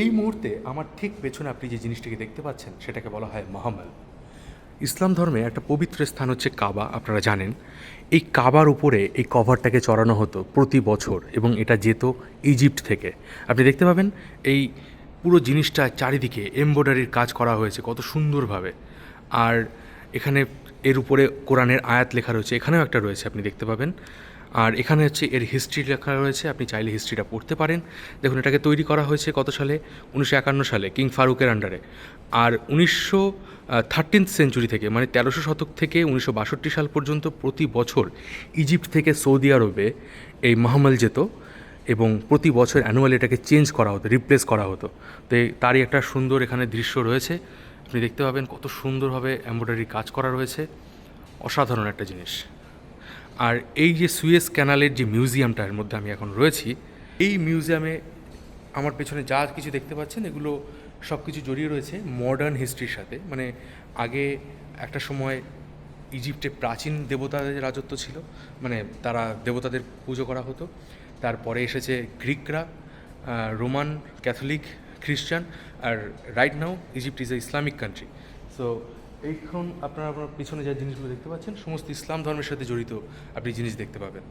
এই মুহূর্তে আমার ঠিক পেছনে আপনি যে জিনিসটিকে দেখতে পাচ্ছেন, সেটাকে বলা হয় মহামেল ইসলাম ধর্মে একটা পবিত্র স্থান হচ্ছে কাবা, আপনারা জানেন। এই কাবার উপরে এই কভারটাকে চড়ানো হতো প্রতি বছর এবং এটা যেত ইজিপ্ট থেকে। আপনি দেখতে পাবেন, এই পুরো জিনিসটা চারিদিকে এমব্রয়ডারির কাজ করা হয়েছে কত সুন্দরভাবে। আর এখানে এর উপরে কোরআনের আয়াত লেখা রয়েছে, এখানেও একটা রয়েছে, আপনি দেখতে পাবেন। আর এখানে হচ্ছে এর হিস্ট্রি লেখা রয়েছে, আপনি চাইলে হিস্ট্রিটা পড়তে পারেন। দেখুন, এটাকে তৈরি করা হয়েছে কত সালে? উনিশশো একান্ন সালে, কিং ফারুকের আন্ডারে আর উনিশশো থার্টিন্থ সেঞ্চুরি থেকে মানে তেরোশো শতক থেকে উনিশশো বাষট্টি সাল পর্যন্ত প্রতি বছর ইজিপ্ট থেকে সৌদি আরবে এই মহামাল যেত এবং প্রতি বছর অ্যানুয়ালি এটাকে চেঞ্জ করা হতো রিপ্লেস করা হতো। তো তারই একটা সুন্দর এখানে দৃশ্য রয়েছে। আপনি দেখতে পাবেন কত সুন্দরভাবে এমব্রয়ডারি কাজ করা রয়েছে। অসাধারণ একটা জিনিস। আর এই যে সুয়েজ ক্যানালের যে মিউজিয়ামটার মধ্যে আমি এখন রয়েছি, এই মিউজিয়ামে আমার পেছনে যা কিছু দেখতে পাচ্ছেন, এগুলো সব কিছু জড়িয়ে রয়েছে মডার্ন হিস্ট্রির সাথে। মানে আগে একটা সময় ইজিপ্টে প্রাচীন দেবতাদের রাজত্ব ছিল মানে তারা দেবতাদের পুজো করা হতো। তারপরে এসেছে গ্রিকরা রোমান ক্যাথলিক, খ্রিস্টান, আর right now Egypt is a Islamic country so এইখন আপনারা আপনার পিছনে যে জিনিসগুলো দেখতে পাচ্ছেন, সমস্ত ইসলাম ধর্মের সাথে জড়িত আপনি জিনিস দেখতে পাবেন।